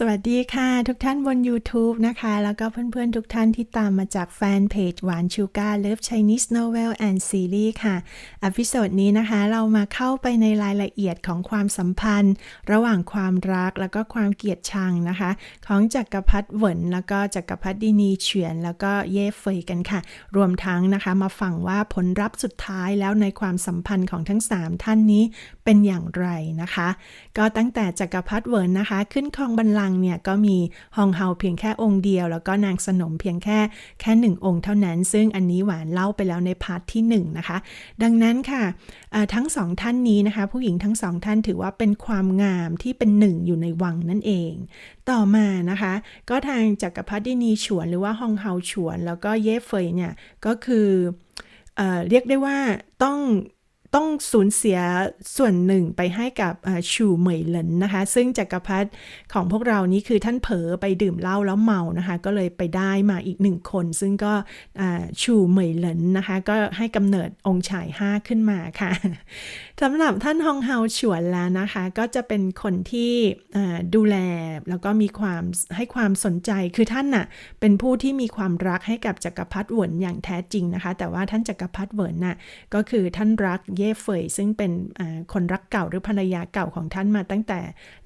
สวัสดีค่ะทุกท่านบน YouTube นะคะ แล้วก็เพื่อนๆ ทุกท่านที่ตามมาจากแฟนเพจหวานชูการ์เลิฟ Chinese Novel and Series ค่ะอพิโซดนี้นะคะ เรามาเข้าไปในรายละเอียดของความสัมพันธ์ ระหว่างความรักแล้วก็ความเกลียดชังนะคะ ของจักรพรรดิเหวินแล้วก็จักรพรรดินีเฉียน แล้วก็เย่เฟยกันค่ะ รวมทั้งนะคะมาฟังว่าผลลัพธ์สุดท้ายแล้วในความสัมพันธ์ของทั้ง 3 ท่านนี้เป็นอย่างไรนะคะ ก็ตั้งแต่จักรพรรดิเหวินนะคะ ขึ้นครองบัลลังก์เนี่ยก็มีฮองเฮาเพียงแค่องค์เดียว แล้วก็นางสนมเพียงแค่แค่หนึ่งองค์เท่านั้น ซึ่งอันนี้หวานเล่าไปแล้วในพาร์ทที่1นงนะคะ ดังนั้นค่ะทั้งสองท่านนี้นะคะ ผู้หญิงทั้งสองท่านถือว่าเป็นความงามที่เป็นหนึ่งอยู่ในวังนั่นเอง ต่อมานะคะ ก็ทางจักรพรรดินีฉวนหรือว่าฮองเฮาฉวน แล้วก็เย่เฟยเนี่ยก็คือเอเรียกได้ว่าต้อง ต้องสูญเสียส่วนหนึ่งไปให้กับชูเหมยเหลินนะคะ ซึ่งจักรพรรดิของพวกเรานี้คือท่านเผลอไปดื่มเหล้าแล้วเมานะคะ ก็เลยไปได้มาอีกหนึ่งคน ซึ่งก็ชูเหมยเหลินนะคะ ก็ให้กำเนิดองค์ชายห้าขึ้นมาค่ะสำหรับท่านฮองเฮาฉวนแล้วนะคะ ก็จะเป็นคนที่ดูแลแล้วก็มีความให้ความสนใจคือท่านน่ะเป็นผู้ที่มีความรักให้กับจักรพรรดิเหวินอย่างแท้จริงนะคะ แต่ว่าท่านจักรพรรดิเหวินน่ะก็คือท่านรักเย่เฟยซึ่งเป็นคนรักเก่าหรือภรรยาเก่าของท่านมาตั้งแต่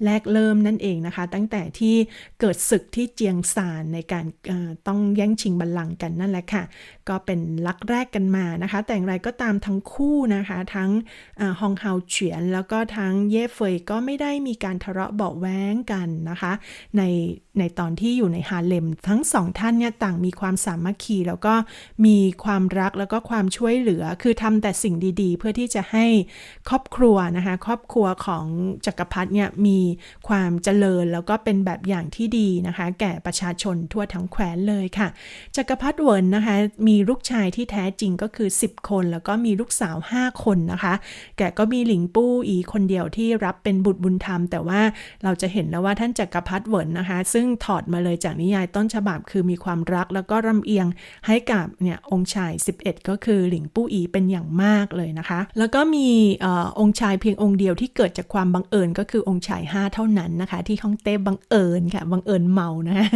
แรกเริ่มนั่นเองนะคะ ตั้งแต่ที่เกิดศึกที่เจียงซานในการต้องแย่งชิงบัลลังก์กันนั่นแหละค่ะก็เป็นรักแรกกันมานะคะ แต่อย่างไรก็ตามทั้งคู่นะคะ ทั้งฮองเฮาเฉียน แล้วก็ทั้งเย่เฟยก็ไม่ได้มีการทะเลาะเบาแว้งกันนะคะ ในในตอนที่อยู่ในฮาเลม ทั้งสองท่านเนี่ยต่างมีความสามัคคี แล้วก็มีความรักแล้วก็ความช่วยเหลือ คือทำแต่สิ่งดีๆ เพื่อที่จะให้ครอบครัวนะคะ ครอบครัวของจักรพรรดิเนี่ยมีความเจริญแล้วก็เป็นแบบอย่างที่ดีนะคะ แก่ประชาชนทั่วทั้งแคว้นเลยค่ะ จักรพรรดิเวินนะคะมีีลูกชายที่แท้จริงก็คือ 10 คน แล้วก็มีลูกสาว 5 คนนะคะ แกก็มีหลิงปู้อีคนเดียวที่รับเป็นบุตรบุญธรรม แต่ว่าเราจะเห็นแล้วว่าท่านจักรพรรดิเหวินนะคะ ซึ่งถอดมาเลยจากนิยายต้นฉบับคือมีความรักแล้วก็รำเอียงให้กับเนี่ยองค์ชาย 11 ก็คือหลิงปู้อีเป็นอย่างมากเลยนะคะ แล้วก็มีออองค์ชายเพียงองค์เดียวที่เกิดจากความบังเอิญก็คือองค์ชาย 5 เท่านั้นนะคะ ที่ฮ่องเต้บังเอิญค่ะบังเอิญเมานะคะ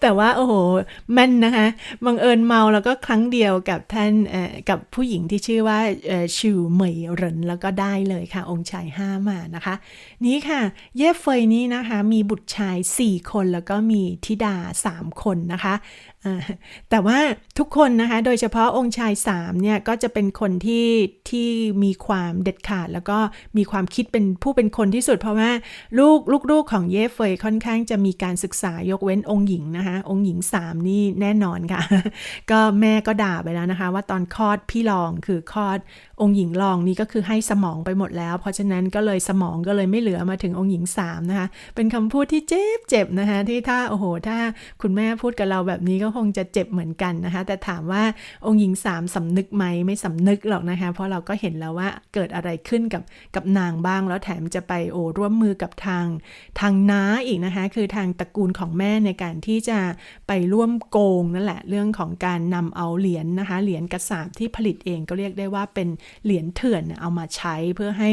แต่ว่าโอ้โหแม่นนะคะบังเอิญเมาแล้วก็ครั้งเดียวกับท่านกับผู้หญิงที่ชื่อว่าชิวเหมยเหรินแล้วก็ได้เลยค่ะ องค์ชายห้ามานะคะ นี้ค่ะเย่เฟยนี้นะคะ มีบุตรชาย 4 คนแล้วก็มีธิดา 3 คนนะคะ แต่ว่าทุกคนนะคะ โดยเฉพาะองค์ชาย3เนี่ย ก็จะเป็นคนที่ที่มีความเด็ดขาด แล้วก็มีความคิดเป็นผู้เป็นคนที่สุด เพราะว่าลูกลูกๆของเย่เฟยค่อนข้างจะมีการศึกษายกเว้นองค์หญิงนะคะ องค์หญิง3นี่แน่นอนค่ะ ก็แม่ก็ด่าไปแล้วนะคะ ว่าตอนคลอดพี่รองคือคลอดองค์หญิงรองนี่ก็คือให้สมองไปหมดแล้ว เพราะฉะนั้นก็เลยสมองก็เลยไม่เหลือมาถึงองค์หญิง3นะคะ เป็นคำพูดที่เจ็บเจ็บนะคะที่ถ้าโอ้โหถ้าคุณแม่พูดกับเราแบบนี้ก็คงจะเจ็บเหมือนกันนะคะ แต่ถามว่าองค์หญิง3สำนึกไหมไม่สำนึกหรอกนะคะ เพราะเราก็เห็นแล้วว่าเกิดอะไรขึ้นกับกับนางบ้าง แล้วแถมจะไปโอร่วมมือกับทางทางน้าอีกนะคะ คือทางตระกูลของแม่ในการที่จะไปร่วมโกงนั่นแหละเรื่องของการนำเอาเหรียญนะคะ เหรียญกระสาบที่ผลิตเองก็เรียกได้ว่าเป็นเหรียญเถื่อนเอามาใช้เพื่อให้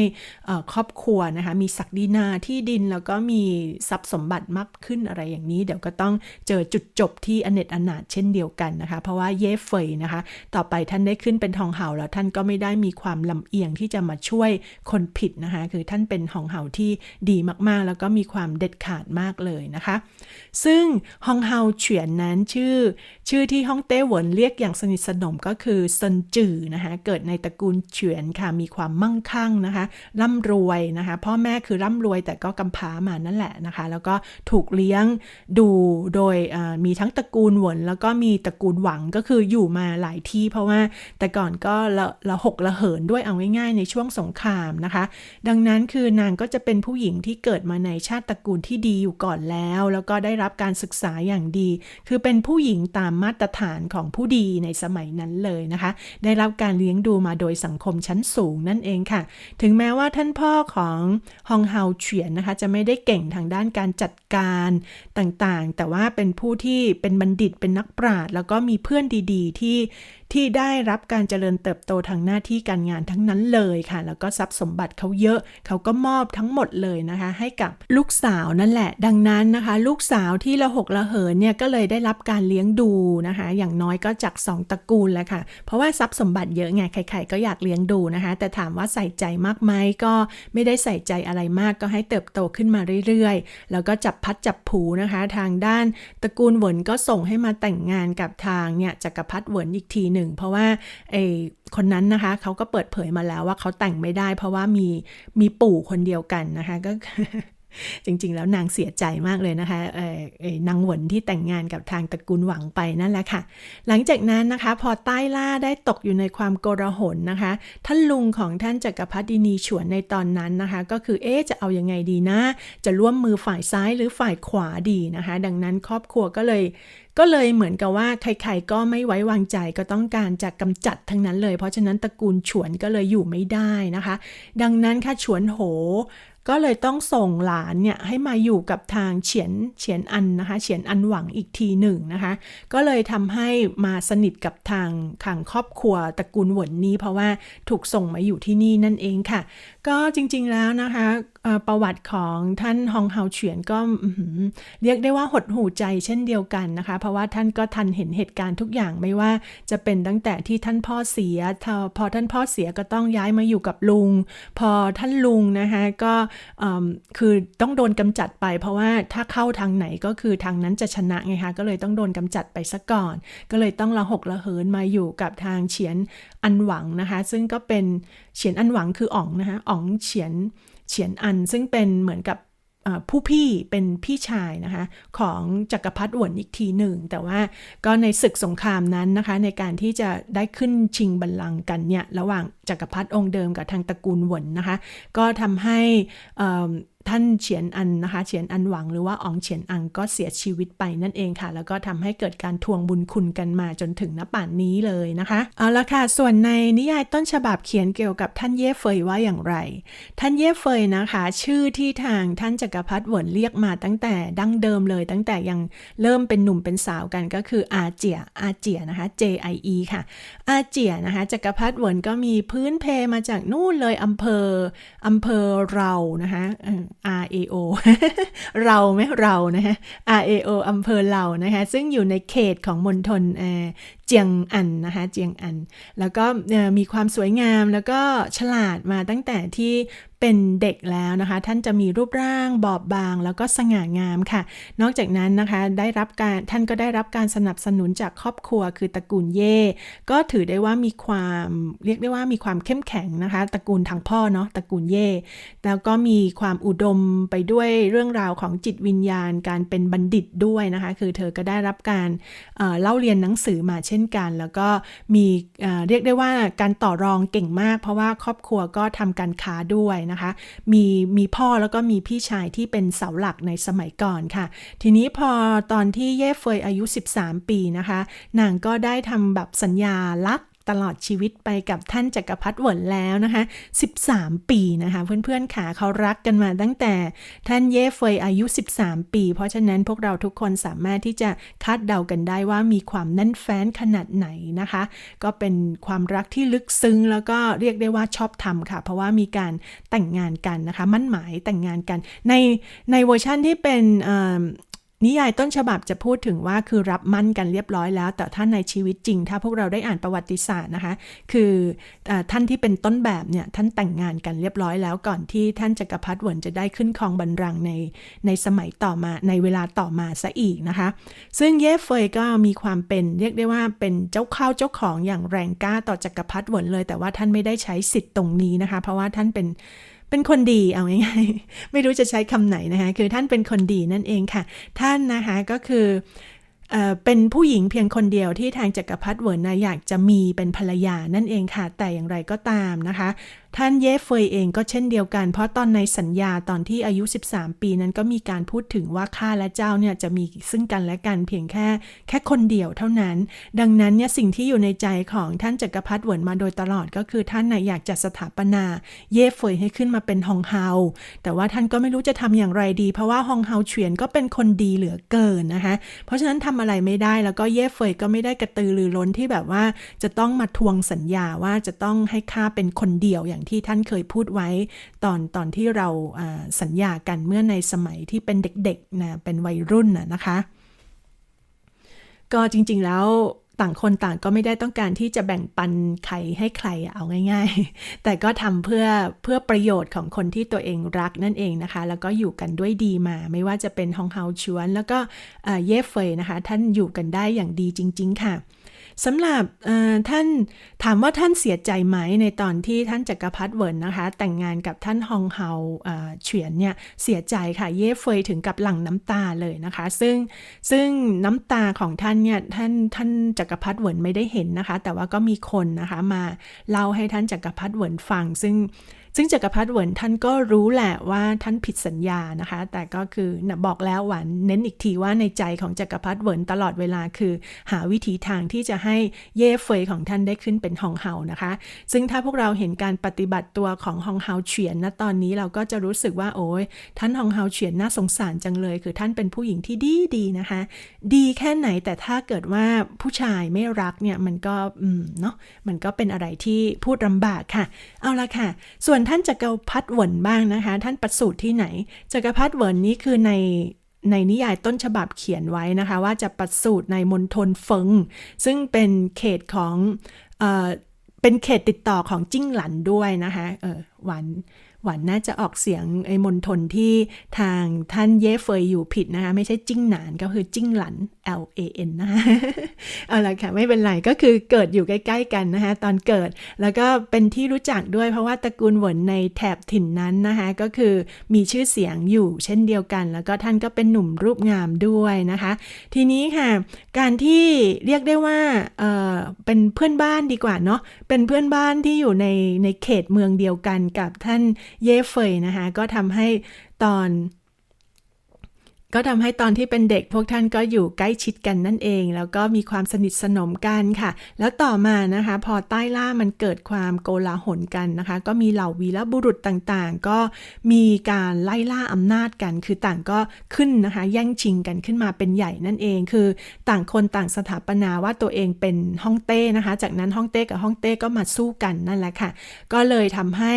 ครอบครัวนะคะ มีศักดินาที่ดินแล้วก็มีทรัพย์สมบัติมากขึ้นอะไรอย่างนี้ เดี๋ยวก็ต้องเจอจุดจบที่อเนจอนาถเช่นเดียวกันนะคะ เพราะว่าเย่เฟยนะคะ ต่อไปท่านได้ขึ้นเป็นทองเห่าแล้วท่านก็ไม่ได้มีความลำเอียงที่จะมาช่วยคนผิดนะคะ คือท่านเป็นหองเห่าที่ดีมากๆ แล้วก็มีความเด็ดขาดมากเลยนะคะ ซึ่งฮองเฮาเฉียนนั้นชื่อ ชื่อที่ฮ่องเต้หวนเรียกอย่างสนิทสนมก็คือเซินจือนะคะเกิดในตระกูลเฉียนค่ะมีความมั่งคั่งนะคะร่ำรวยนะคะ พ่อแม่คือร่ำรวยแต่ก็กำพร้ามานั่นแหละนะคะ แล้วก็ถูกเลี้ยงดูโดยมีทั้งตระกูลหวนแล้วก็มีตระกูลหวังก็คืออยู่มาหลายที่ เพราะว่าแต่ก่อนก็ละละหกละเหินด้วยเอาง่ายๆในช่วงสงครามนะคะ ดังนั้นคือนางก็จะเป็นผู้หญิงที่เกิดมาในชาติตระกูลที่ดีอยู่ก่อนแล้ว แล้วก็ได้รับการศึกษาอย่างดี คือเป็นผู้หญิงตามมาตรฐานของผู้ดีในสมัยนั้นเลยนะคะ ได้รับการเลี้ยงดูมาโดยสังคมชั้นสูงนั่นเองค่ะ ถึงแม้ว่าท่านพ่อของฮองเฮาเฉียนนะคะ จะไม่ได้เก่งทางด้านการจัดการต่างๆ แต่ว่าเป็นผู้ที่เป็นบัณฑิตเป็นนักปราชญ์แล้วก็มีเพื่อนดี ๆ ที่ที่ได้รับการเจริญเติบโตทางหน้าที่การงานทั้งนั้นเลยค่ะ แล้วก็ทรัพย์สมบัติเขาเยอะ เขาก็มอบทั้งหมดเลยนะคะ ให้กับลูกสาวนั่นแหละ ดังนั้นนะคะ ลูกสาวที่ละหกละเหินเนี่ยก็เลยได้รับการเลี้ยงดูนะคะ อย่างน้อยก็จากสองตระกูลแหละค่ะ เพราะว่าทรัพย์สมบัติเยอะไง ใครๆก็อยากเลี้ยงดูนะคะ แต่ถามว่าใส่ใจมากไหมก็ไม่ได้ใส่ใจอะไรมากก็ให้เติบโตขึ้นมาเรื่อยๆ แล้วก็จับพัดจับผูนะคะ ทางด้านตระกูลเหวินก็ส่งให้มาแต่งงานกับทางเนี่ยจักรพรรดิเหวินอีกทีหนึ่ง เพราะว่าไอคนนั้นนะคะเขาก็เปิดเผยมาแล้วว่าเขาแต่งไม่ได้ เพราะว่ามีมีปู่คนเดียวกันนะคะก็ จริงๆ แล้วนางเสียใจมากเลยนะคะเอ่อเอ่อนางหวนที่แต่งงานกับทางตระกูลหวังไปนั่นแหละค่ะ หลังจากนั้นนะคะ พอใต้ล่าได้ตกอยู่ในความโกลาหลนะคะ ท่านลุงของท่านจักรพรรดินีฉวนในตอนนั้นนะคะ ก็คือเอ๊จะเอาอยัางไงดีนะ จะร่วมมือฝ่ายซ้ายหรือฝ่ายขวาดีนะคะ ดังนั้นครอบครัวก็เลยก็เลยเหมือนกับว่าใครๆก็ไม่ไว้วางใจก็ต้องการจะกำจัดทั้งนั้นเลย เพราะฉะนั้นตระกูลฉวนก็เลยอยู่ไม่ได้นะคะ ดังนั้นค่ะฉวนโห ก็เลยต้องส่งหลานเนี่ยให้มาอยู่กับทางเฉียนเฉียนอันนะคะเฉียนอันหวังอีกทีหนึ่งนะคะ ก็เลยทำให้มาสนิทกับทางขังครอบครัวตระกูลหวนนี้ เพราะว่าถูกส่งมาอยู่ที่นี่นั่นเองค่ะ ก็จริงๆแล้วนะคะประวัติของท่านฮองเฮาเฉียนก็เรียกได้ว่าหดหูใจเช่นเดียวกันนะคะ เพราะว่าท่านก็ทันเห็นเหตุการณ์ทุกอย่างไม่ว่าจะเป็นตั้งแต่ที่ท่านพ่อเสีย พอท่านพ่อเสียก็ต้องย้ายมาอยู่กับลุง พอท่านลุงนะคะก็คือต้องโดนกำจัดไป เพราะว่าถ้าเข้าทางไหนก็คือทางนั้นจะชนะไงคะก็เลยต้องโดนกำจัดไปซะก่อน ก็เลยต้องละหกละเหินมาอยู่กับทางเฉียนอันหวังนะคะ ซึ่งก็เป็นเฉียนอันหวังคืออ๋องนะคะอ๋องเฉียน เฉียนอันซึ่งเป็นเหมือนกับผู้พี่เป็นพี่ชายนะคะของจักรพรรดิหวนอีกทีหนึ่ง แต่ว่าก็ในศึกสงครามนั้นนะคะในการที่จะได้ขึ้นชิงบัลลังก์กันเนี่ยระหว่าง จักรพรรดิองค์เดิมกับทางตระกูลหวนนะคะ ก็ทำให้ท่านเฉียนอันนะคะเฉียนอันหวังหรือว่าอองเฉียนอังก็เสียชีวิตไปนั่นเองค่ะ แล้วก็ทำให้เกิดการทวงบุญคุณกันมาจนถึงณป่านนี้เลยนะคะเอาละค่ะ ส่วนในนิยายต้นฉบับเขียนเกี่ยวกับท่านเย่เฟยว่าอย่างไร ท่านเย่เฟยนะคะ ชื่อที่ทางท่านจักรพรรดิหวนเรียกมาตั้งแต่ดั้งเดิมเลย ตั้งแต่ยังเริ่มเป็นหนุ่มเป็นสาวกันก็คืออาเจียอาเจียนะคะ J I E ค่ะอาเจียนะคะจักรพรรดิหวนก็มีพื้นื้นเพมาจากนู่นเลยอำเภออำเภอเรานะคะ R A O เราไหมเรานะคะ R A O อำเภอเรานะคะ ซึ่งอยู่ในเขตของมณฑล จียงอันนะคะเจียงอัน แล้วก็มีความสวยงามแล้วก็ฉลาดมาตั้งแต่ที่เป็นเด็กแล้วนะคะ ท่านจะมีรูปร่างบอบบาง แล้วก็สง่างามค่ะ นอกจากนั้นนะคะได้รับการท่านก็ได้รับการสนับสนุนจากครอบครัวคือตระกูลเย่ก็ถือได้ว่ามีความเรียกได้ว่ามีความเข้มแข็งนะคะ ตระกูลทางพ่อเนาะตระกูลเย่แล้วก็มีความอุดมไปด้วยเรื่องราวของจิตวิญญาณ การเป็นบัณฑิตด้วยนะคะ คือเธอก็ได้รับการเอ่อเล่าเรียนหนังสือมาเช่นกัน แล้วก็มีเอ่อเรียกได้ว่าการต่อรองเก่งมาก เพราะว่าครอบครัวก็ทำการค้าด้วยนะคะ มีมีพ่อแล้วก็มีพี่ชายที่เป็นเสาหลักในสมัยก่อนค่ะ ทีนี้พอตอนที่เย่เฟยอายุ 13 ปีนะคะ นางก็ได้ทำแบบสัญญาลัก ตลอดชีวิตไปกับท่านจักรพรรดิเหวินแล้วนะคะ 13 ปีนะคะ เพื่อนๆขาเขารักกันมาตั้งแต่ท่านเย่เฟยอายุ 13 ปี เพราะฉะนั้นพวกเราทุกคนสามารถที่จะคาดเดากันได้ว่ามีความแน่นแฟ้นขนาดไหนนะคะ ก็เป็นความรักที่ลึกซึ้งแล้วก็เรียกได้ว่าชอบทำค่ะ เพราะว่ามีการแต่งงานกันนะคะ มั่นหมายแต่งงานกันในในเวอร์ชั่นที่เป็น นิยายต้นฉบับจะพูดถึงว่าคือรับมั่นกันเรียบร้อยแล้ว แต่ถ้าในชีวิตจริง ถ้าพวกเราได้อ่านประวัติศาสตร์นะคะ คืออท่านที่เป็นต้นแบบเนี่ยท่านแต่งงานกันเรียบร้อยแล้วก่อนที่ท่านจักรพรรดิหวนจะได้ขึ้นครองบัลลังก์ในในสมัยต่อมาในเวลาต่อมาซะอีกนะคะ ซึ่งเย่เฟยก็มีความเป็นเรียกได้ว่าเป็นเจ้าข้าเจ้าของอย่างแรงกล้าต่อจักรพรรดิหวนเลย แต่ว่าท่านไม่ได้ใช้สิทธิ์ตรงนี้นะคะ เพราะว่าท่านเป็น เป็นคนดีเอาง่ายๆ ไม่รู้จะใช้คำไหนนะคะ คือท่านเป็นคนดีนั่นเองค่ะ ท่านนะคะก็คือเป็นผู้หญิงเพียงคนเดียวที่ทางจักรพรรดิเวินนะอยากจะมีเป็นภรรยานั่นเองค่ะ แต่อย่างไรก็ตามนะคะท่านเย่เฟยเองก็เช่นเดียวกัน เพราะตอนในสัญญาตอนที่อายุ 13 ปีนั้นก็มีการพูดถึงว่าข้าและเจ้าเนี่ยจะมีซึ่งกันและกันเพียงแค่ แค่คนเดียวเท่านั้น ดังนั้นเนี่ยสิ่งที่อยู่ในใจของท่านจักรพรรดิเหวินมาโดยตลอดก็คือท่านน่ะอยากจะสถาปนา เย่เฟยให้ขึ้นมาเป็นฮองเฮา แต่ว่าท่านก็ไม่รู้จะทำอย่างไรดี เพราะว่าฮองเฮาเฉียนก็เป็นคนดีเหลือเกินนะคะ เพราะฉะนั้นทำอะไรไม่ได้แล้วก็เย่เฟยก็ไม่ได้กระตือรือร้นที่แบบว่าจะต้องมาทวงสัญญาว่าจะต้องให้ข้าเป็นคนเดียวอย่างที่ท่านเคยพูดไว้ตอนตอนที่เราสัญญากันเมื่อในสมัยที่เป็นเด็กๆนะเป็นวัยรุ่นนะนะคะ ก็จริงๆแล้วต่างคนต่างก็ไม่ได้ต้องการที่จะแบ่งปันใครให้ใครเอาง่าย ๆ แต่ก็ทำเพื่อเพื่อประโยชน์ของคนที่ตัวเองรักนั่นเองนะคะ แล้วก็อยู่กันด้วยดีมา ไม่ว่าจะเป็นฮองเฮาชวน แล้วก็เย่เฟยนะคะ ท่านอยู่กันได้อย่างดีจริง ๆ ค่ะ สำหรับท่านถามว่าท่านเสียใจไหมในตอนที่ท่านจักรพรรดิเวิร์นนะคะ แต่งงานกับท่านฮองเฮาเฉียนเนี่ยเสียใจค่ะเย่เฟยถึงกับหลั่งน้ำตาเลยนะคะ ซึ่งซึ่งน้ำตาของท่านเนี่ยท่านท่านจักรพรรดิเวิร์นไม่ได้เห็นนะคะ แต่ว่าก็มีคนนะคะมาเล่าให้ท่านจักรพรรดิเวิร์นฟัง ซึ่ง ซึ่งจักรพรรดิเหวินท่านก็รู้แหละว่าท่านผิดสัญญานะคะ แต่ก็คือบอกแล้วหวานเน้นอีกทีว่าในใจของจักรพรรดิเหวินตลอดเวลาคือ หาวิธีทางที่จะให้เย่เฟยของท่านได้ขึ้นเป็นฮองเฮานะคะ ซึ่งถ้าพวกเราเห็นการปฏิบัติตัวของฮองเฮาเฉียนนะตอนนี้เราก็จะรู้สึกว่าโอ้ยท่านฮองเฮาเฉียนน่าสงสารจังเลย คือท่านเป็นผู้หญิงที่ดีดีนะคะ ดีแค่ไหนแต่ถ้าเกิดว่าผู้ชายไม่รักเนี่ยมันก็อืมเนาะมันก็เป็นอะไรที่พูดลำบากค่ะ เอาละค่ะ ส่วนท่านจักรพรรดิเหวินบ้างนะคะ ท่านประสูติที่ไหนจักรพรรดิเหวินนี้คือในในนิยายต้นฉบับเขียนไว้นะคะ ว่าจะประสูติในมณฑลเฟิง ซึ่งเป็นเขตของเออเป็นเขตติดต่อของจิ้งหลันด้วยนะคะเออหวาน หวานน่าจะออกเสียงไอ้มณฑลที่ทางท่านเย่เฟยอยู่ผิดนะคะ ไม่ใช่จิ้งหนานก็คือจิ้งหลัน L A N นะคะเอาละค่ะไม่เป็นไรก็คือเกิดอยู่ใกล้ ๆ กันนะคะตอนเกิดแล้วก็เป็นที่รู้จักด้วยเพราะว่าตระกูลเหวินในแถบถิ่นนั้นนะคะก็คือมีชื่อเสียงอยู่เช่นเดียวกัน แล้วก็ท่านก็เป็นหนุ่มรูปงามด้วยนะคะ ทีนี้ค่ะการที่เรียกได้ว่าเออเป็นเพื่อนบ้านดีกว่าเนาะเป็นเพื่อนบ้านที่อยู่ในในเขตเมืองเดียวกันกับท่านเย่เฟยนะคะ ก็ทำให้ตอน ก็ทำให้ตอนที่เป็นเด็กพวกท่านก็อยู่ใกล้ชิดกันนั่นเอง แล้วก็มีความสนิทสนมกันค่ะ แล้วต่อมานะคะ พอใต้ล่ามันเกิดความโกลาหลกันนะคะ ก็มีเหล่าวีรบุรุษต่างๆ ก็มีการไล่ล่าอำนาจกัน คือต่างก็ขึ้นนะคะ แย่งชิงกันขึ้นมาเป็นใหญ่นั่นเอง คือต่างคนต่างสถาปนาว่าตัวเองเป็นฮ่องเต้นะคะ จากนั้นฮ่องเต้กับฮ่องเต้ก็มาสู้กันนั่นแหละค่ะ ก็เลยทำให้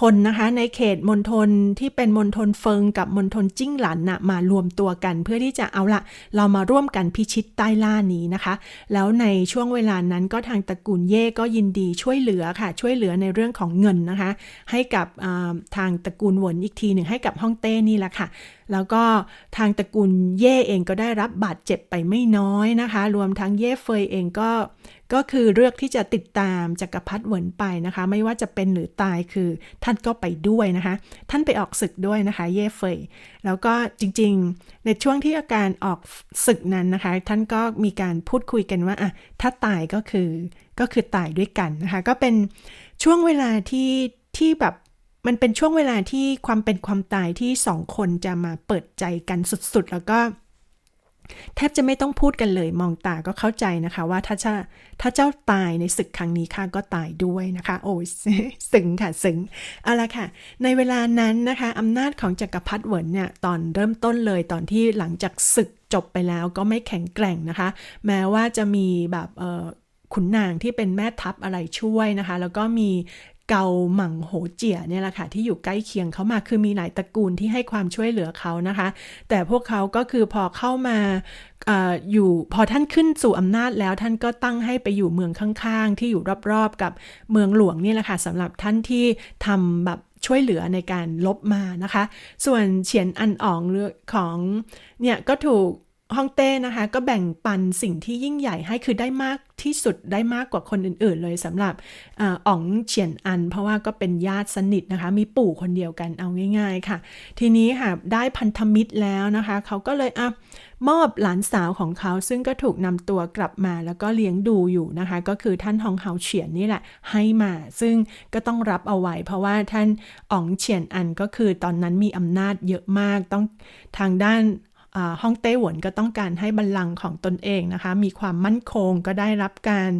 คนนะคะในเขตมณฑลที่เป็นมณฑลเฟิงกับมณฑลจิ้งหลันนะ่ะมารวมตัวกันเพื่อที่จะเอาละเรามาร่วมกันพิชิตใต้ล่านี้นะคะ แล้วในช่วงเวลานั้นก็ทางตระกูลเย่ก็ยินดีช่วยเหลือค่ะ ช่วยเหลือในเรื่องของเงินนะคะ ให้กับทางตระกูลหวนอีกทีหนึ่งให้กับฮ่องเต้นี่แหละค่ะ แล้วก็ทางตระกูลเย่เองก็ได้รับบาดเจ็บไปไม่น้อยนะคะ รวมทั้งเย่เฟยเองก็ ก็คือเลือกที่จะติดตามจักรพรรดิเหวินไปนะคะ ไม่ว่าจะเป็นหรือตายคือท่านก็ไปด้วยนะคะ ท่านไปออกศึกด้วยนะคะ เย่เฟยแล้วก็จริงๆ ในช่วงที่อาการออกศึกนั้นนะคะ ท่านก็มีการพูดคุยกันว่าอะถ้าตายก็คือก็คือตายด้วยกันนะคะ ก็เป็นช่วงเวลาที่ที่แบบมันเป็นช่วงเวลาที่ความเป็นความตายที่สองคนจะมาเปิดใจกันสุดๆ แล้วก็ แทบจะไม่ต้องพูดกันเลยมองตาก็เข้าใจนะคะว่าถ้าจะถ้าเจ้าตายในศึกครั้งนี้ข้าก็ตายด้วยนะคะ โอ้ยซึ้งค่ะซึ้งเอาละค่ะ ในเวลานั้นนะคะอำนาจของจักรพรรดิเหวินเนี่ยตอนเริ่มต้นเลยตอนที่หลังจากศึกจบไปแล้วก็ไม่แข็งแกร่งนะคะ แม้ว่าจะมีแบบขุนนางที่เป็นแม่ทัพอะไรช่วยนะคะ แล้วก็มี เกาหมั่งโหเจียเนี่ยแหละค่ะที่อยู่ใกล้เคียงเขามาคือมีหลายตระกูลที่ให้ความช่วยเหลือเขานะคะ แต่พวกเขาก็คือพอเข้ามาออยู่พอท่านขึ้นสู่อำนาจแล้วท่านก็ตั้งให้ไปอยู่เมืองข้างๆ ที่อยู่รอบๆกับเมืองหลวงนี่แหละค่ะสำหรับท่านที่ทำแบบช่วยเหลือในการลบมานะคะ ส่วนเฉียนอันอ่องเรือของเนี่ยก็ถูก ฮ่องเต้นะคะก็แบ่งปันสิ่งที่ยิ่งใหญ่ให้คือได้มากที่สุดได้มากกว่าคนอื่น ๆ เลยสำหรับอ๋องเฉียนอัน เพราะว่าก็เป็นญาติสนิทนะคะ มีปู่คนเดียวกันเอาง่าย ๆ ค่ะ ทีนี้ค่ะได้พันธมิตรแล้วนะคะ เขาก็เลยอะมอบหลานสาวของเขาซึ่งก็ถูกนำตัวกลับมาแล้วก็เลี้ยงดูอยู่นะคะ ก็คือท่านฮองเฮาเฉียนนี่แหละให้มา ซึ่งก็ต้องรับเอาไว้ เพราะว่าท่านอ๋องเฉียนอันก็คือตอนนั้นมีอำนาจเยอะมากต้องทางด้าน ฮ่องเต้หวนก็ต้องการให้บัลลังก์ของตนเองนะคะ มีความมั่นคงก็ได้รับการ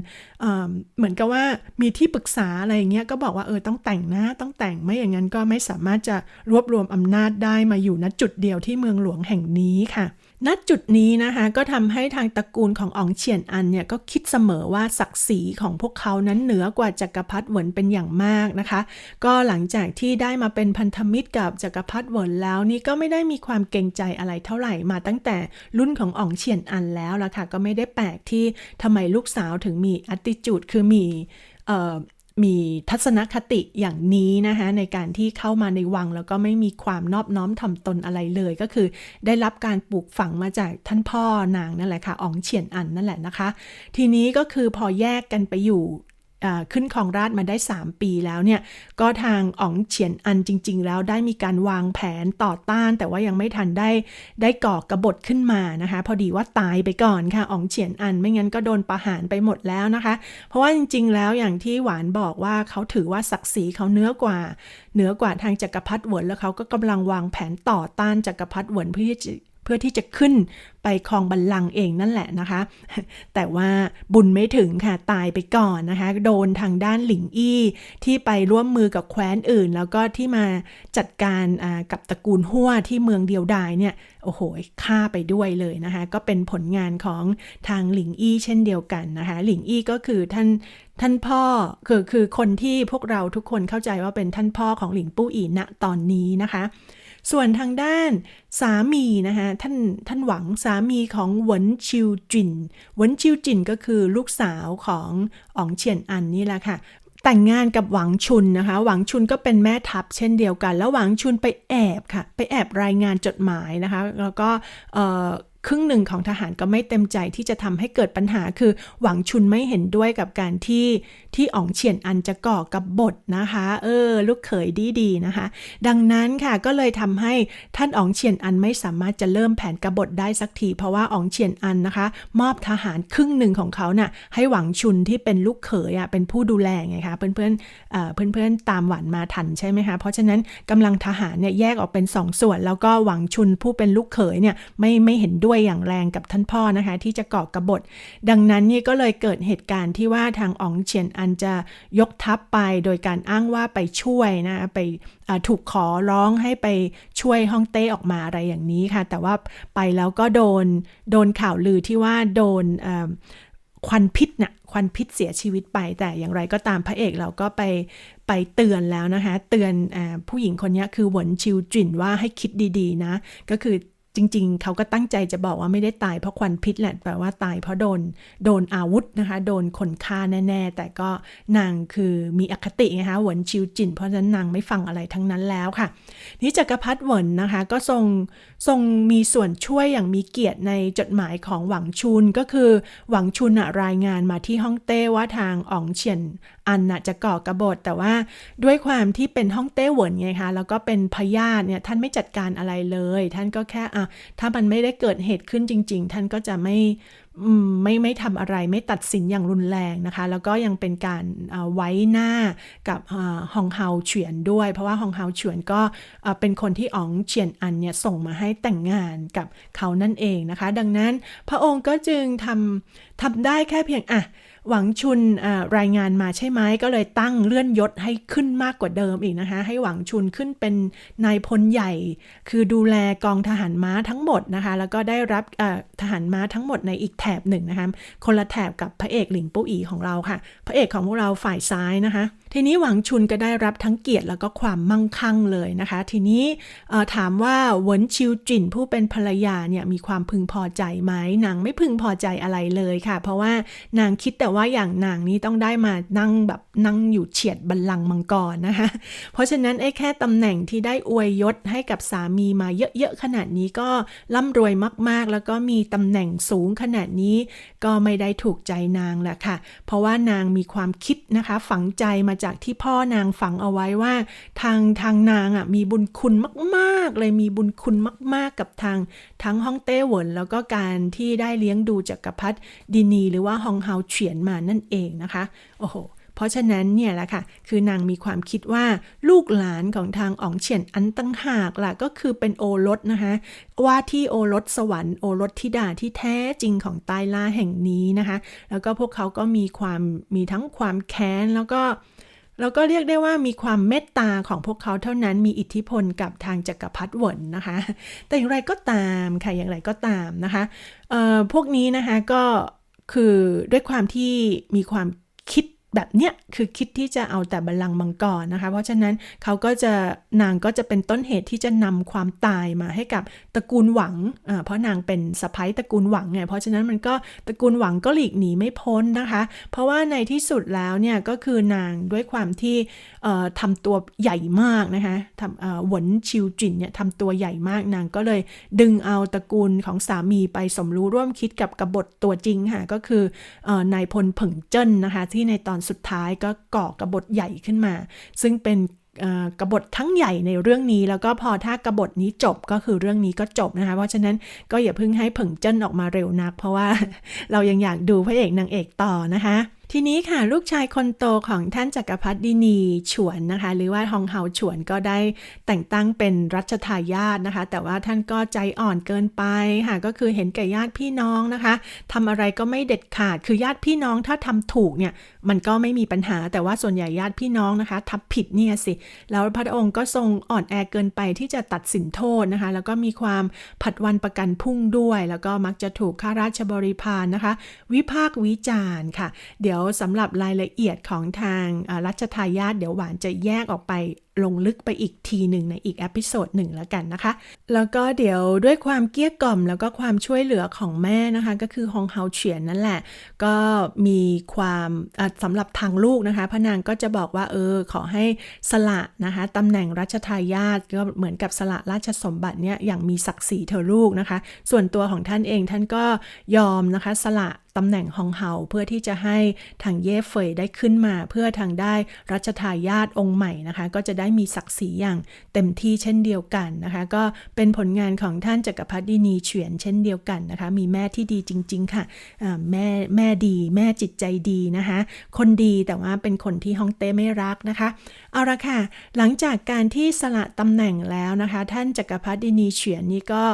เหมือนกับว่ามีที่ปรึกษาอะไรเงี้ยก็บอกว่าเออต้องแต่งนะต้องแต่งไม่อย่างนั้นก็ไม่สามารถจะรวบรวมอำนาจได้มาอยู่ณจุดเดียวที่เมืองหลวงแห่งนี้ค่ะ ณจุดนี้นะคะก็ทำให้ทางตระกูลของอองเฉียนอันเนี่ยก็คิดเสมอว่าศักดิ์ศรีของพวกเขานั้นเหนือกว่าจักรพรรดิเหวินเป็นอย่างมากนะคะ ก็หลังจากที่ได้มาเป็นพันธมิตรกับจักรพรรดิเหวินแล้วนี่ก็ไม่ได้มีความเกรงใจอะไรเท่าไหร่มาตั้งแต่รุ่นของอองเฉียนอันแล้วละค่ะก็ไม่ได้แปลกที่ทำไมลูกสาวถึงมีอัติจูดคือมี มีทัศนคติอย่างนี้นะคะในการที่เข้ามาในวังแล้วก็ไม่มีความนอบน้อมถ่อมตนอะไรเลยก็คือ ได้รับการปลูกฝังมาจากท่านพ่อนางนั่นแหละค่ะอองเฉียนอันนั่นแหละนะคะ ทีนี้ก็คือพอแยกกันไปอยู่ ขึ้นครองราชมาได้ 3 ปีแล้วเนี่ย ก็ทางอ๋องเฉียนอันจริง ๆ แล้วได้มีการวางแผนต่อต้าน แต่ว่ายังไม่ทันได้ได้ก่อกระบฏขึ้นมานะคะ พอดีว่าตายไปก่อนค่ะอ๋องเฉียนอันไม่งั้นก็โดนประหารไปหมดแล้วนะคะ เพราะว่าจริง ๆ แล้วอย่างที่หวานบอกว่าเขาถือว่าศักดิ์ศรีเขาเนื้อกว่าเหนือกว่าทางจักรพรรดิหวนแล้วเขาก็กำลังวางแผนต่อต้านจักรพรรดิหวนเพื่อที่จะ เพื่อที่จะขึ้นไปครองบัลลังก์เองนั่นแหละนะคะ แต่ว่าบุญไม่ถึงค่ะตายไปก่อนนะคะ โดนทางด้านหลิงอี้ที่ไปร่วมมือกับแคว้นอื่น แล้วก็ที่มาจัดการกับตระกูลหัวที่เมืองเดียวดายเนี่ยโอ้โหฆ่าไปด้วยเลยนะคะ ก็เป็นผลงานของทางหลิงอี้เช่นเดียวกันนะคะ หลิงอี้ก็คือท่านท่านพ่อคือคือคนที่พวกเราทุกคนเข้าใจว่าเป็นท่านพ่อของหลิงปู้อีณตอนนี้นะคะ ส่วนทางด้านสามีนะคะท่านท่านหวังสามีของหวนชิวจินหวนชิวจินก็คือลูกสาวของอ๋องเฉียนอันนี่แหละค่ะแต่งงานกับหวังชุนนะคะ หวังชุนก็เป็นแม่ทัพเช่นเดียวกัน แล้วหวังชุนไปแอบค่ะ ไปแอบรายงานจดหมายนะคะ แล้วก็ ครึ่งหนึ่งของทหารก็ไม่เต็มใจที่จะทำให้เกิดปัญหา คือหวังชุนไม่เห็นด้วยกับการที่ที่อ๋องเฉียนอันจะก่อกับบทนะคะ เออ ลูกเขยดีดีนะคะ ดังนั้นค่ะก็เลยทำให้ท่านอ๋องเฉียนอันไม่สามารถจะเริ่มแผนกบฏได้สักทีเพราะว่าอ๋องเฉียนอันนะคะ มอบทหารครึ่งหนึ่งของเขาน่ะให้หวังชุนที่เป็นลูกเขยอะเป็นผู้ดูแลไงคะเพื่อนเพื่อนเพื่อนเพื่อนตามหวานมาทันใช่ไหมคะเพราะฉะนั้นกำลังทหารเนี่ยแยกออกเป็น2สส่วน แล้วก็หวังชุนผู้เป็นลูกเขยเนี่ยไม่ไม่เห็นด้วยอย่างแรงกับท่านพ่อนะคะ ที่จะก่อกระบฏ ดังนั้นนี่ก็เลยเกิดเหตุการณ์ที่ว่าทางอองเฉียนอันจะยกทัพไปโดยการอ้างว่าไปช่วยนะไปถูกขอร้องให้ไปช่วยฮ่องเต้ออกมาอะไรอย่างนี้ค่ะ แต่ว่าไปแล้วก็โดนโดนข่าวลือที่ว่าโดนควันพิษนะ่ะควันพิษเสียชีวิตไป แต่อย่างไรก็ตามพระเอกเราก็ไปไปเตือนแล้วนะคะ เตือนอผู้หญิงคนนี้คือหวนชิวจินว่าให้คิดดีๆนะ ก็คือ จริง ๆ เขาก็ตั้งใจจะบอกว่าไม่ได้ตายเพราะควันพิษแหละแปลว่าตายเพราะโดนโดนอาวุธนะคะ โดนคนฆ่าแน่ ๆ แต่ก็นางคือมีอคตินะคะหวนชิวจิน เพราะฉะนั้นนางไม่ฟังอะไรทั้งนั้นแล้วค่ะ นี่จักรพรรดิหวนนะคะ ก็ทรงทรงมีส่วนช่วยอย่างมีเกียรติในจดหมายของหวังชุนก็คือหวังชุนรายงานมาที่ฮ่องเต้ว่าทางอ๋องเฉียนอันน่ะจะก่อกระบฏแต่ว่าด้วยความที่เป็นฮ่องเต้หวนไงคะแล้วก็เป็นพยาธิเนี่ยท่านไม่จัดการอะไรเลย ท่านก็แค่อะถ้ามันไม่ได้เกิดเหตุขึ้นจริง ๆ ท่านก็จะไม่ไม่ไม่ทำอะไรไม่ตัดสินอย่างรุนแรงนะคะ แล้วก็ยังเป็นการไว้หน้ากับฮองเฮาเฉียนด้วย เพราะว่าฮองเฮาเฉียนก็เป็นคนที่อ๋องเฉียนอันเนี่ยส่งมาให้แต่งงานกับเขานั่นเองนะคะ ดังนั้นพระองค์ก็จึงทำทำได้แค่เพียงอะ หวังชุนรายงานมาใช่ไหมก็เลยตั้งเลื่อนยศให้ขึ้นมากกว่าเดิมอีกนะคะ ให้หวังชุนขึ้นเป็นนายพลใหญ่ คือดูแลกองทหารม้าทั้งหมดนะคะ แล้วก็ได้รับทหารม้าทั้งหมดในอีกแถบหนึ่งนะคะคนละแถบกับพระเอกหลิงปู้อีของเราค่ะ พระเอกของพวกเราฝ่ายซ้ายนะคะ ทีนี้หวังชุนก็ได้รับทั้งเกียรติแล้วก็ความมั่งคั่งเลยนะคะ ทีนี้ถามว่าหวนชิวจินผู้เป็นภรรยาเนี่ยมีความพึงพอใจไหมนางไม่พึงพอใจอะไรเลยค่ะ เพราะว่านางคิดแต่ว่าอย่างนางนี้ต้องได้มานั่งแบบนั่งอยู่เฉียดบัลลังก์มังกรนะคะ เพราะฉะนั้นไอ้แค่ตำแหน่งที่ได้อวยยศให้กับสามีมาเยอะๆขนาดนี้ก็ร่ำรวยมากๆ แล้วก็มีตำแหน่งสูงขนาดนี้ ก็ไม่ได้ถูกใจนางแหละค่ะ เพราะว่านางมีความคิดนะคะ ฝังใจมาจากที่พ่อนางฝังเอาไว้ว่า ทางทางนางอะมีบุญคุณมากๆ เลยมีบุญคุณมาก ๆ กับทางทั้งฮ่องเต้หวนแล้วก็การที่ได้เลี้ยงดูจักรพรรดิดินี หรือว่าฮองเฮาเฉียนมานั่นเองนะคะ โอ้โห เพราะฉะนั้นเนี่ยแหละค่ะ คือนางมีความคิดว่าลูกหลานของทางอ๋องเฉียนอันตั้งหากล่ะ ก็คือเป็นโอรสนะคะ ว่าที่โอรสสวรรค์โอรสธิดาที่แท้จริงของใต้ล่าแห่งนี้นะคะ แล้วก็พวกเขาก็มีความมีทั้งความแค้นแล้วก็แล้วก็เรียกได้ว่ามีความเมตตาของพวกเขาเท่านั้นมีอิทธิพลกับทางจักรพรรดิหวนนะคะ แต่อย่างไรก็ตามค่ะอย่างไรก็ตามนะคะเอ่อพวกนี้นะคะก็ คือด้วยความที่มีความคิด แบบเนี้ยคือคิดที่จะเอาแต่บัลลังก์มังกรนะคะ เพราะฉะนั้นเขาก็จะนางก็จะเป็นต้นเหตุที่จะนำความตายมาให้กับตระกูลหวังอ่าเพราะนางเป็นสะพ้ยตระกูลหวังไงเพราะฉะนั้นมันก็ตระกูลหวังก็หลีกหนีไม่พ้นนะคะ เพราะว่าในที่สุดแล้วเนี่ยก็คือนางด้วยความที่เอ่อทำตัวใหญ่มากนะคะทำเอ่อหวนชิวจินเนี่ยทำตัวใหญ่มากนางก็เลยดึงเอาตระกูลของสามีไปสมรู้ร่วมคิดกับกบฏตัวจริงค่ะก็คือเอ่อนายพลผึ่งเจิ้นนะคะที่ในตอนสุดท้ายก็ก่อกบฏใหญ่ขึ้นมา ซึ่งเป็นกบฏทั้งใหญ่ในเรื่องนี้ แล้วก็พอถ้ากบฏนี้จบก็คือเรื่องนี้ก็จบนะคะ เพราะฉะนั้นก็อย่าเพิ่งให้ผึ่งเจิ้นออกมาเร็วนัก เพราะว่าเรายังอยากดูพระเอกนางเอกต่อนะคะ ทีนี้ค่ะลูกชายคนโตของท่านจักรพรรดินีฉวนนะคะ หรือว่าฮองเฮาฉวนก็ได้แต่งตั้งเป็นรัชทายาทนะคะ แต่ว่าท่านก็ใจอ่อนเกินไปค่ะก็คือเห็นแก่ญาติพี่น้องนะคะทำอะไรก็ไม่เด็ดขาดคือญาติพี่น้องถ้าทำถูกเนี่ยมันก็ไม่มีปัญหาแต่ว่าส่วนใหญ่ญาติพี่น้องนะคะทำผิดเนี่ยสิ แล้วพระองค์ก็ทรงอ่อนแอเกินไปที่จะตัดสินโทษนะคะ แล้วก็มีความผัดวันประกันพุ่งด้วย แล้วก็มักจะถูกข้าราชบริพารนะคะ วิพากษ์วิจารณ์ค่ะ เดี๋ยวสำหรับรายละเอียดของทางรัชทายาทเดี๋ยวหวานจะแยกออกไป ลงลึกไปอีกทีหนึ่งในอีกอพิโซดหนึ่งแล้วกันนะคะ แล้วก็เดี๋ยวด้วยความเกลี้ยกล่อมแล้วก็ความช่วยเหลือของแม่นะคะ ก็คือฮองเฮาเฉียนนั่นแหละ ก็มีความสำหรับทางลูกนะคะพระนางก็จะบอกว่าเออขอให้สละนะคะตำแหน่งรัชทายาทก็เหมือนกับสละราชสมบัติเนี่ยอย่างมีศักดิ์ศรีเธอลูกนะคะ ส่วนตัวของท่านเองท่านก็ยอมนะคะสละตำแหน่งฮองเฮาเพื่อที่จะให้ทางเย่เฟยได้ขึ้นมา เพื่อทางได้รัชทายาทองค์ใหม่นะคะ ก็จะได้ได้มีศักดิ์ศรีอย่างเต็มที่เช่นเดียวกันนะคะ ก็เป็นผลงานของท่านจักรพรรดินีเฉียนเช่นเดียวกันนะคะ มีแม่ที่ดีจริง ๆ ค่ะแม่แม่ดี แม่จิตใจดีนะคะ คนดีแต่ว่าเป็นคนที่ฮ่องเต้ไม่รักนะคะ เอาละค่ะ หลังจากการที่สละตำแหน่งแล้วนะคะ ท่านจักรพรรดินีเฉียนนี่ก็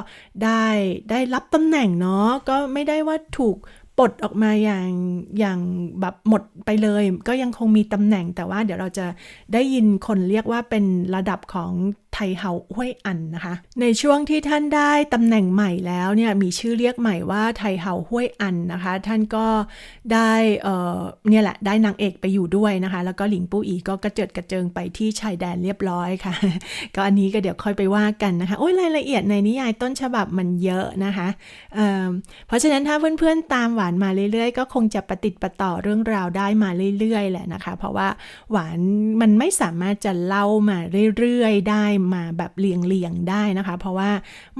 ได้ได้รับตำแหน่งเนาะก็ไม่ได้ว่าถูก ปลดออกมาอย่างอย่างแบบหมดไปเลย ก็ยังคงมีตำแหน่งแต่ว่าเดี๋ยวเราจะได้ยินคนเรียกว่าเป็นระดับของไทเฮาห้วยอันนะคะ ในช่วงที่ท่านได้ตำแหน่งใหม่แล้วเนี่ยมีชื่อเรียกใหม่ว่าไทเฮาห้วยอันนะคะ ท่านก็ได้เอ่อเนี่ยแหละได้นางเอกไปอยู่ด้วยนะคะ แล้วก็หลิงปูอีก็กระเจิดกระเจิงไปที่ชายแดนเรียบร้อยค่ะ ก็อันนี้ก็เดี๋ยวค่อยไปว่ากันนะคะโอ้ยรายละเอียดในนิยายต้นฉบับมันเยอะนะคะเเพราะฉะนั้นถ้าเพื่อนๆตามหวานมาเรื่อยๆ ก็คงจะประติดประต่อเรื่องราวได้มาเรื่อยๆ แหละนะคะ เพราะว่าหวานมันไม่สามารถจะเล่ามาเรื่อยๆ ได้มาแบบเรียงๆ ได้นะคะ เพราะว่า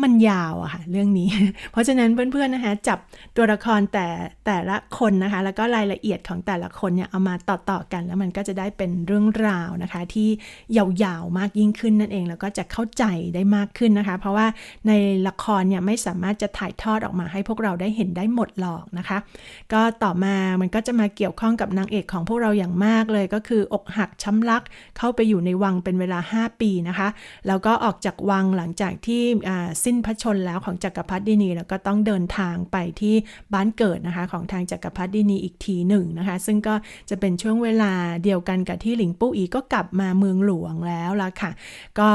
มันยาวอะค่ะเรื่องนี้ เพราะฉะนั้นเพื่อนๆนะคะจับตัวละครแต่แต่ละคนนะคะ แล้วก็รายละเอียดของแต่ละคนเนี่ยเอามาต่อๆกันแล้วมันก็จะได้เป็นเรื่องราวนะคะ ที่ยาวๆมากยิ่งขึ้นนั่นเอง แล้วก็จะเข้าใจได้มากขึ้นนะคะ เพราะว่าในละครเนี่ยไม่สามารถจะถ่ายทอดออกมาให้พวกเราได้เห็นได้หมดหรอกนะคะก็ต่อมามันก็จะมาเกี่ยวข้องกับนางเอกของพวกเราอย่างมากเลยก็คือ อกหักช้ำรักเข้าไปอยู่ในวังเป็นเวลา 5 ปีนะคะ แล้วก็ออกจากวังหลังจากที่สิ้นพระชนแล้วของจักรพรรดินี แล้วก็ต้องเดินทางไปที่บ้านเกิดนะคะ ของทางจักรพรรดินีอีกทีหนึ่งนะคะ ซึ่งก็จะเป็นช่วงเวลาเดียวกันกับที่หลิงปู่อีก็กลับมาเมืองหลวงแล้วละค่ะ ก็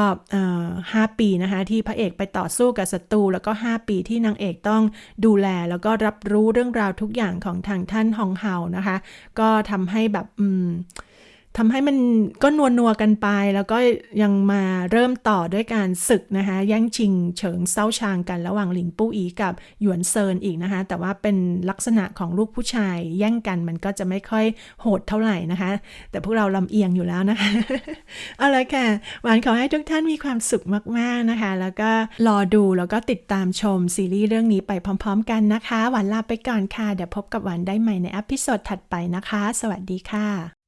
ห้าปีนะคะที่พระเอกไปต่อสู้กับศัตรูแล้วก็ 5 ปีที่นางเอกต้องดูแลแล้วก็รับรู้เรื่องราวทุกอย่างของทางท่านฮองเฮานะคะ ก็ทำให้แบบอืม ทำให้มันก็นัวนัวกันไป แล้วก็ยังมาเริ่มต่อด้วยการศึกนะคะแย่งชิงเฉิงเซาชางกันระหว่างหลิงปู้อีกับหยวนเซินอีกนะคะ แต่ว่าเป็นลักษณะของลูกผู้ชาย แย่งกันมันก็จะไม่ค่อยโหดเท่าไหร่นะคะ แต่พวกเราลำเอียงอยู่แล้วนะคะเอาละค่ะ หวานขอให้ทุกท่านมีความสุขมากๆนะคะ แล้วก็รอดูแล้วก็ติดตามชมซีรีส์เรื่องนี้ไปพร้อม ๆ กันนะคะ หวานลาไปก่อนค่ะเดี๋ยวพบกับหวานได้ใหม่ในอพิโซดถัดไปนะคะ สวัสดีค่ะ